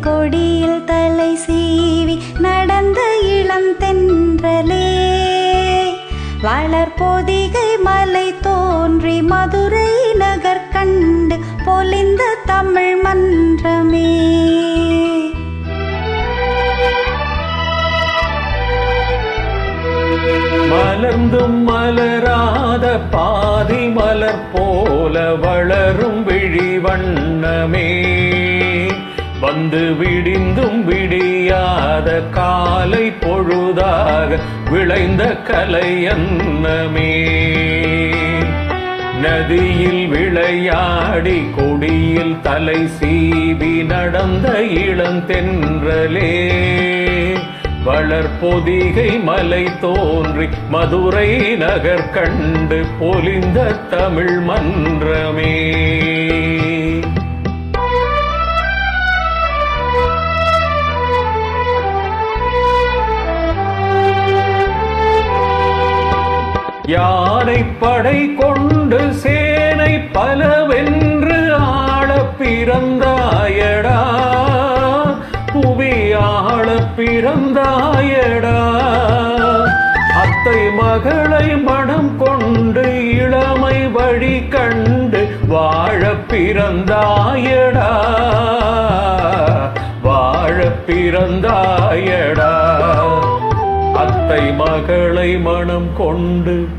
கொடியில் தலை சீவி நடந்த இளம் தென்றலே. வளர்பொதிகை மலை தோன்றி மதுரை நகர் கண்டு பொலிந்த தமிழ் மன்றமே. மலர்ந்தும் மலராத பாதி மலர் போல வளரும் விழி வண்ணமே. வந்து விடிந்தும் விடியாத காலை பொழுதாக விளைந்த கலை அன்னமே. நதியில் விளையாடி கொடியில் தலை சீவி நடந்த இளந்தென்றலே வளர்பொதிகை மலை தோன்றி மதுரை நகர் கண்டு பொலிந்த தமிழ் மன்றமே. யானை படை கொண்டு சேனை பலவென்று ஆள பிறந்தாயடா. புவி ஆள பிறந்தாயடா. அத்தை மகளை மனம் கொண்டு இளமை வழி கண்டு வாழ பிறந்தாயடா. வாழ பிறந்தாயடா. அத்தை மகளை மனம் கொண்டு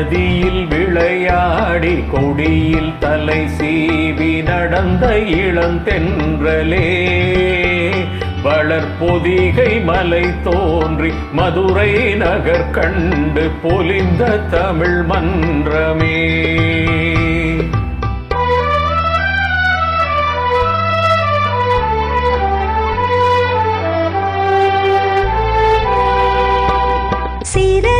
நதியில் விளையாடி கொடியில் தலை சீவி நடந்த இளந்தென்றலே வளர்பொதிகை மலை தோன்றி மதுரை நகர் கண்டு பொலிந்த தமிழ் மன்றமே. சிறகில்